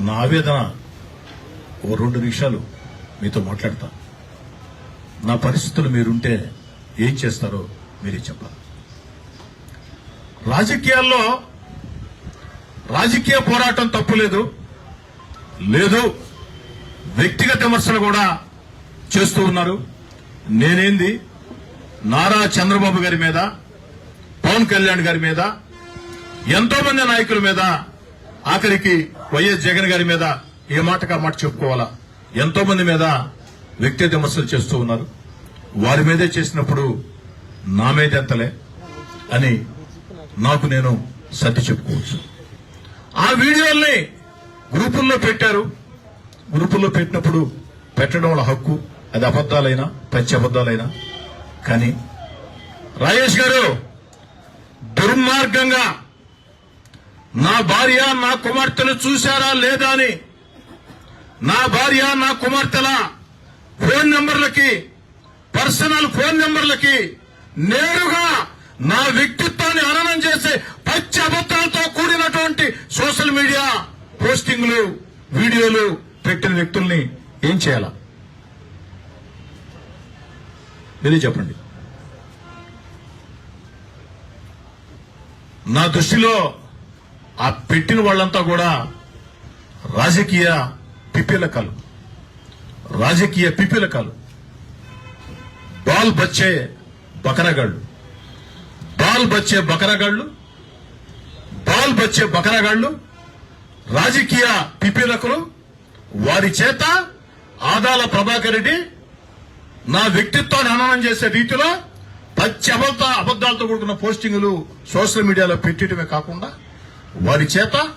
నా ఆవేదన ఓ రెండు నిమిషాలు మీతో మాట్లాడతా. నా పరిస్థితులు మీరుంటే ఏం చేస్తారో మీరే చెప్పాలి. రాజకీయాల్లో రాజకీయ పోరాటం తప్పులేదు లేదు. వ్యక్తిగత విమర్శలు కూడా చేస్తూ ఉన్నారు. నేనేంది? నారా చంద్రబాబు గారి మీద పవన్ కళ్యాణ్ గారి మీద ఎంతో మంది నాయకుల మీద ఆఖరికి వైఎస్ జగన్ గారి మీద ఏ మాటగా మాట చెప్పుకోవాలా? ఎంతో మంది మీద వ్యక్తిగత విమర్శలు చేస్తూ ఉన్నారు. వారి మీదే చేసినప్పుడు నా మీద ఎంతలే అని నాకు నేను సర్ది చెప్పుకోవచ్చు. ఆ వీడియోల్ని గ్రూపుల్లో పెట్టారు. గ్రూపుల్లో పెట్టినప్పుడు పెట్టడం వాళ్ళ హక్కు అది అబద్దాలైనా పచ్చి అబద్దాలైనా కానీ రాజేష్ గారు దుర్మార్గంగా నా భార్య నా కుమార్తెను చూశారా లేదా అని? నా భార్య నా కుమార్తెల? ఫోన్ నెంబర్లకి పర్సనల్ ఫోన్ నెంబర్లకి నేరుగా నా వ్యక్తిత్వాన్ని హననం చేసే పచ్చి అబద్దాలతో కూడినటువంటి సోషల్ మీడియా పోస్టింగ్లు వీడియోలు పెట్టిన వ్యక్తుల్ని ఏం చేయాలా? మీరే చెప్పండి. నా దృష్టిలో ఆ పెట్టిన వాళ్ళంతా కూడా రాజకీయ పిపిలకాలు రాజకీయ పిపిలకాలు బాల్ బచ్చే బకరగాళ్ళు. బాల్ బచ్చే బకరగాళ్ళు బాల్ బచ్చే బకరగాళ్ళు రాజకీయ పిపిలకులు వారి చేత ఆదాల ప్రభాకర్ రెడ్డి నా వ్యక్తిత్వాన్ని హననం చేసే రీతిలో పచ్చి అబద్ధ అబద్దాలతో కూడుకున్న పోస్టింగులు సోషల్ మీడియాలో పెట్టడమే కాకుండా వారి చేత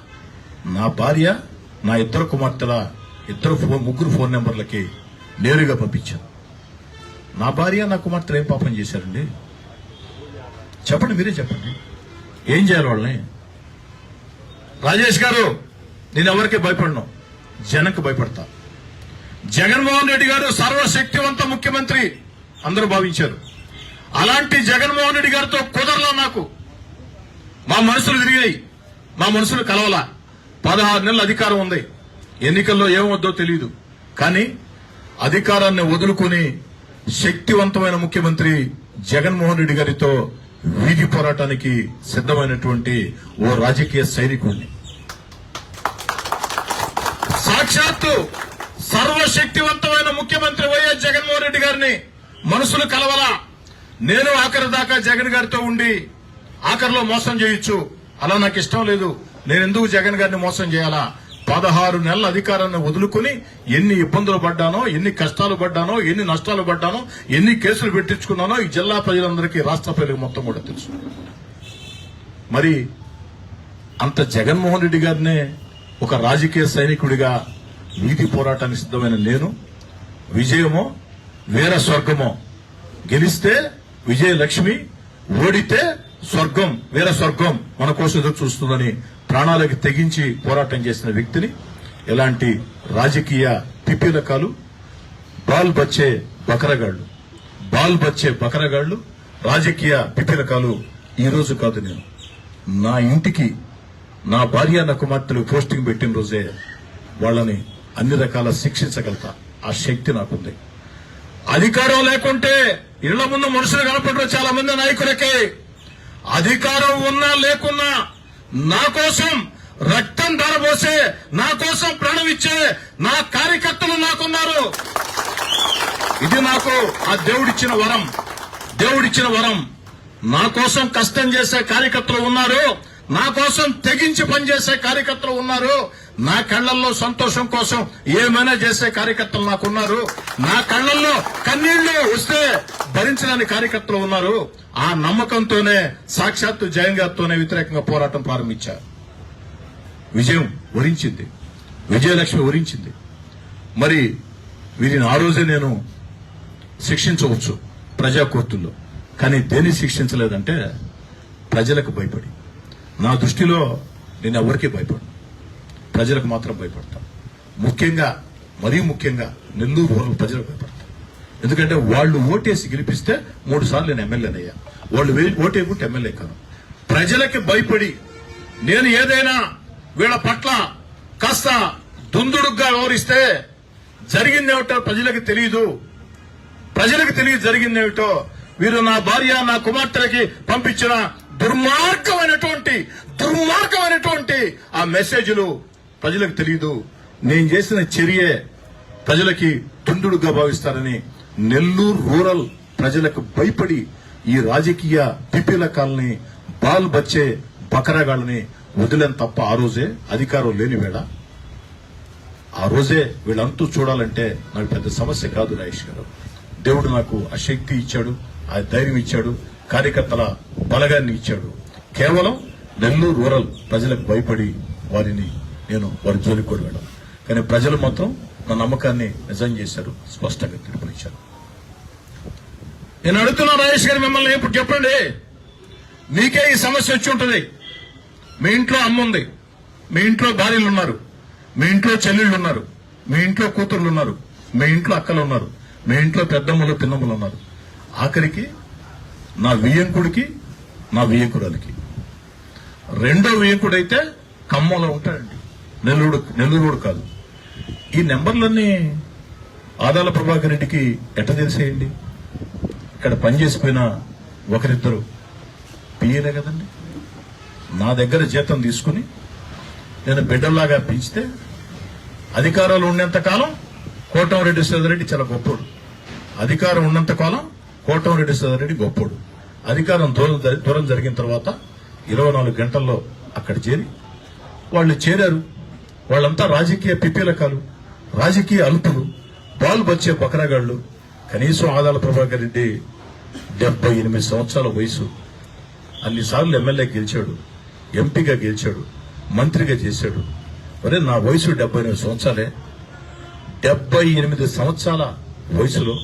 నా భార్య నా ఇద్దరు కుమార్తెల ఇద్దరు ఫోన్ ముగ్గురు ఫోన్ నెంబర్లకి నేరుగా పంపించాను నా భార్య నా కుమార్తెలు ఏం పాపం చేశారండి? చెప్పండి మీరే చెప్పండి. ఏం చేయాలి వాళ్ళని? రాజేష్ గారు నేను ఎవరికి భయపడను. జనకు భయపడతా. జగన్మోహన్ రెడ్డి గారు సర్వశక్తివంత ముఖ్యమంత్రి అందరూ భావించారు. అలాంటి జగన్మోహన్ రెడ్డి గారితో కుదరలా నాకు మా మనసులు తిరిగాయి మా మనసులు కలవల. పదహారు నెలల అధికారం ఉంది. ఎన్నికల్లో ఏమవుద్దో తెలియదు కానీ అధికారాన్ని వదులుకుని శక్తివంతమైన ముఖ్యమంత్రి జగన్మోహన్ రెడ్డి గారితో వీధి పోరాటానికి సిద్ధమైనటువంటి ఓ రాజకీయ సైనికుడిని సాక్షాత్తు సర్వశక్తివంతమైన ముఖ్యమంత్రి వైఎస్ జగన్మోహన్ రెడ్డి గారిని మనసులు కలవలా. నేను ఆఖరి దాకా జగన్ గారితో ఉండి ఆఖరిలో మోసం చేయొచ్చు. అలా నాకు ఇష్టం లేదు. నేను ఎందుకు జగన్ గారిని మోసం చేయాలా? పదహారు నెలల అధికారాన్ని వదులుకుని ఎన్ని ఇబ్బందులు పడ్డానో ఎన్ని కష్టాలు పడ్డానో ఎన్ని నష్టాలు పడ్డానో ఎన్ని కేసులు పెట్టించుకున్నానో ఈ జిల్లా ప్రజలందరికీ రాష్ట్ర ప్రజలకు మొత్తం కూడా తెలుసు. మరి అంత జగన్మోహన్ రెడ్డి గారినే ఒక రాజకీయ సైనికుడిగా వీధి పోరాటానికి సిద్ధమైన నేను విజయమో వీర స్వర్గమో గెలిస్తే విజయలక్ష్మి ఓడితే స్వర్గం వీర స్వర్గం మన కోసం ఎదురు చూస్తుందని ప్రాణాలకు తెగించి పోరాటం చేసిన వ్యక్తిని ఎలాంటి రాజకీయ పిపిలకాలు బాల్ బచ్చే బకరగాళ్ళు బాల్ బచ్చే బకరగాళ్ళు రాజకీయ పిపిలకాలు ఈ రోజు కాదు నేను. నా ఇంటికి నా భార్య నా కుమార్తెలు పోస్టింగ్ పెట్టిన రోజే వాళ్ళని అన్ని రకాల శిక్షించగలుగుతా ఆ శక్తి నాకుంది. అధికారం లేకుంటే ఇళ్ళ ముందు మనుషులు కనపడరు చాలా మంది నాయకులకి. అధికారం ఉన్నా లేకున్నా నా కోసం రక్తం ధరబోసే నా కోసం ప్రాణం ఇచ్చే నా కార్యకర్తలు నాకున్నారు. ఇది నాకు ఆ దేవుడిచ్చిన వరం. దేవుడిచ్చిన వరం. నా కోసం కష్టం చేసే కార్యకర్తలు ఉన్నారు. నా కోసం తెగించి పనిచేసే కార్యకర్తలు ఉన్నారు. నా కళ్ళల్లో సంతోషం కోసం ఏమైనా చేసే కార్యకర్తలు నాకున్నారు. నా కళ్ళల్లో కన్నీళ్ళు వస్తే భరించడానికి కార్యకర్తలు ఉన్నారు. ఆ నమ్మకంతోనే సాక్షాత్తు జగన్ గారితోనే వ్యతిరేకంగా పోరాటం ప్రారంభించారు. విజయం వరించింది. విజయలక్ష్మి వరించింది. మరి వీరిని ఆ రోజే నేను శిక్షించవచ్చు ప్రజా కోర్టుల్లో. కానీ దేన్ని శిక్షించలేదంటే ప్రజలకు భయపడి. నా దృష్టిలో నేను ఎవరికీ భయపడను. ప్రజలకు మాత్రం భయపడతాను ముఖ్యంగా మరీ ముఖ్యంగా నెల్లూరు రూరల్ ప్రజలకు భయపడతాను ఎందుకంటే వాళ్ళు ఓటేసి గెలిపిస్తే మూడు సార్లు నేను ఎమ్మెల్యేనయ్యా వాళ్ళు వే- ఓటేకుంటే ఎమ్మెల్యే కాను. ప్రజలకి భయపడి నేను ఏదైనా వీళ్ళ పట్ల కాస్త దుందుడుగ్గా వ్యవహరిస్తే జరిగిందేమిటో ప్రజలకు తెలియదు ప్రజలకు తెలియ జరిగిందేమిటో వీరు నా భార్య నా కుమార్తెలకి పంపించిన దుర్మార్గమైనటువంటి దుర్మార్గమైనటువంటి ఆ మెసేజ్లు ప్రజలకు తెలియదు నేను చేసిన చర్యే ప్రజలకి తుండుడుగా భావిస్తారని నెల్లూరు రూరల్ ప్రజలకు భయపడి ఈ రాజకీయ పిపిలకాలని బాల్ బచ్చే బకరగాళ్ళని వదిలేని తప్ప ఆ రోజే అధికారం లేని వేళ. ఆ రోజే వీళ్ళంతూ చూడాలంటే నాకు పెద్ద సమస్య కాదు రాయేష్ గారు. దేవుడు నాకు ఆ శక్తి ఇచ్చాడు ఆ ధైర్యం ఇచ్చాడు కార్యకర్తల బలగాన్ని ఇచ్చాడు. కేవలం నెల్లూరు రూరల్ ప్రజలకు భయపడి వారిని నేను వారి జోలికి కూడా వెళ్ళాను కానీ ప్రజలు మాత్రం నా నమ్మకాన్ని నిజం చేశారు స్పష్టంగా తీర్పునిచ్చారు. నేను అడుగుతున్నా రాజేష్ గారు మిమ్మల్ని ఇప్పుడు చెప్పండి. మీకే ఈ సమస్య వచ్చి ఉంటుంది. మీ ఇంట్లో అమ్మ ఉంది. మీ ఇంట్లో భార్యలు ఉన్నారు. మీ ఇంట్లో చెల్లెళ్ళు ఉన్నారు. మీ ఇంట్లో కూతుర్లు ఉన్నారు. మీ ఇంట్లో అక్కలు ఉన్నారు. మీ ఇంట్లో పెద్దమ్మలు పిన్నమ్మలు ఉన్నారు. ఆఖరికి నా వియ్యంకుడికి నా వియ్యంకురాలికి రెండో వియ్యంకుడైతే ఖమ్మంలో ఉంటాడండి. నెల్లూరు నెల్లూరు కాదు. ఈ నెంబర్లన్నీ ఆదాల ప్రభాకర్ రెడ్డికి ఎట్ట తెలిసేయండి? ఇక్కడ పనిచేసిపోయిన ఒకరిద్దరు పియ్యలే కదండి. నా దగ్గర జీతం తీసుకుని నేను బిడ్డల్లాగా పెంచితే అధికారాలు ఉన్నంత కాలం కోటంరెడ్డి సోదరెడ్డి చాలా గొప్పోడు. అధికారం ఉన్నంత కాలం కోటంరెడ్డి సోదరెడ్డి గొప్పోడు. అధికారం దూరం జరి- దూరం జరిగిన తర్వాత ఇరవై నాలుగు గంటల్లో అక్కడ చేరి వాళ్ళు చేరారు. వాళ్ళంతా రాజకీయ పిపీలకాలు రాజకీయ అల్పులు బాల్ బచ్చే బకరగాళ్ళు కనీసం ఆదాల ప్రభాకర్ రెడ్డి డెబ్బై ఎనిమిది సంవత్సరాల వయసు. అన్నిసార్లు ఎమ్మెల్యే గెలిచాడు ఎంపీగా గెలిచాడు మంత్రిగా చేశాడు. మరి నా వయసు డెబ్బై ఎనిమిది సంవత్సరాలే. డెబ్బై ఎనిమిది సంవత్సరాల వయసులో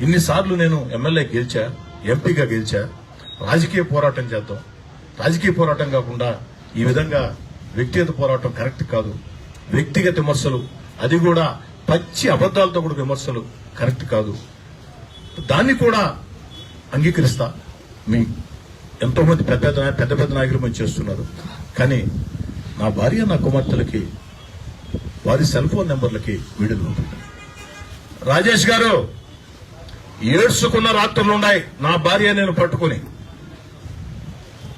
ఇన్నిసార్లు నేను ఎమ్మెల్యే గెలిచా ఎంపీగా గెలిచా రాజకీయ పోరాటం చేద్దాం. రాజకీయ పోరాటం కాకుండా ఈ విధంగా వ్యక్తిగత పోరాటం కరెక్ట్ కాదు. వ్యక్తిగత విమర్శలు అది కూడా పచ్చి అబద్దాలతో కూడా విమర్శలు కరెక్ట్ కాదు. దాన్ని కూడా అంగీకరిస్తా. మీ ఎంతో మంది పెద్ద పెద్ద పెద్ద పెద్ద నాయకులు మంచి చేస్తున్నారు. కానీ నా భార్య నా కుమార్తెలకి వారి సెల్ ఫోన్ నెంబర్లకి వీడియోలు పంపుతాను. రాజేష్ గారు ఏడ్చుకున్న రాత్రులు ఉన్నాయి. నా భార్య నేను పట్టుకుని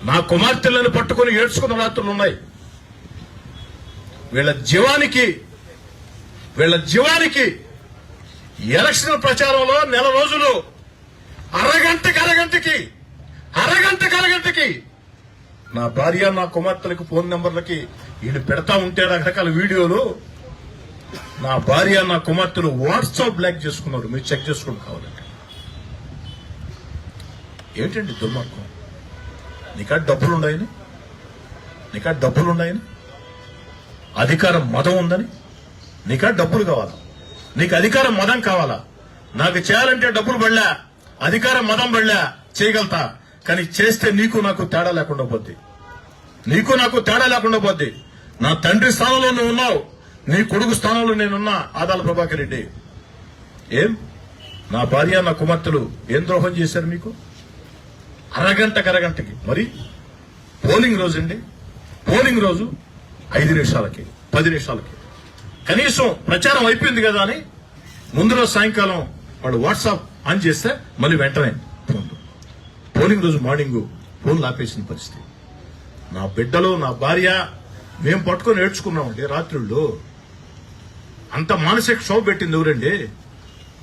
నా కుమార్తెలను పట్టుకుని ఏడ్చుకున్న రాత్రులు ఉన్నాయి. వీళ్ళ జీవానికి వీళ్ళ జీవానికి ఎలక్షన్ ప్రచారంలో నెల రోజులు అరగంటకి అరగంటకి అరగంటకి అరగంటకి నా భార్య నా కుమార్తెలకు ఫోన్ నెంబర్లకి వీళ్ళు పెడతా ఉంటే రకరకాల వీడియోలు. నా భార్య నా కుమార్తెలు వాట్సాప్ బ్లాక్ చేసుకున్నారు. మీరు చెక్ చేసుకోండి కావాలంటే. ఏంటండి దుర్మార్గం? నీకా డబ్బులు ఉన్నాయని నీకా డబ్బులు ఉన్నాయని అధికారం మదం ఉందని? నీకా డబ్బులు కావాలా? నీకు అధికారం మదం కావాలా? నాకు చేయాలంటే డబ్బులు పడలే అధికారం మదం పడలే చేయగలుగుతా. కానీ చేస్తే నీకు నాకు తేడా లేకుండా పోద్ది. నీకు నాకు తేడా లేకుండా పోద్ది. నా తండ్రి స్థానంలో నువ్వు ఉన్నావు. నీ కొడుకు స్థానంలో నేనున్నా ఆదాల ప్రభాకర్ రెడ్డి. ఏం? నా భార్య నా కుమార్తెలు ఏం ద్రోహం చేశారు మీకు? అరగంటకు అరగంటకి. మరి పోలింగ్ రోజు అండి? పోలింగ్ రోజు ఐదు నిమిషాలకి పది నిమిషాలకి. కనీసం ప్రచారం అయిపోయింది కదా అని ముందు రోజు సాయంకాలం వాడు వాట్సాప్ ఆన్ చేస్తే మళ్ళీ వెంటనే ఫోన్. పోలింగ్ రోజు మార్నింగ్ ఫోన్ ఆపేసిన పరిస్థితి. నా బిడ్డలు నా భార్య మేము పట్టుకొని ఏడ్చుకున్నామండి రాత్రుళ్ళు అంత మానసిక క్షోభ పెట్టింది ఎవరండి?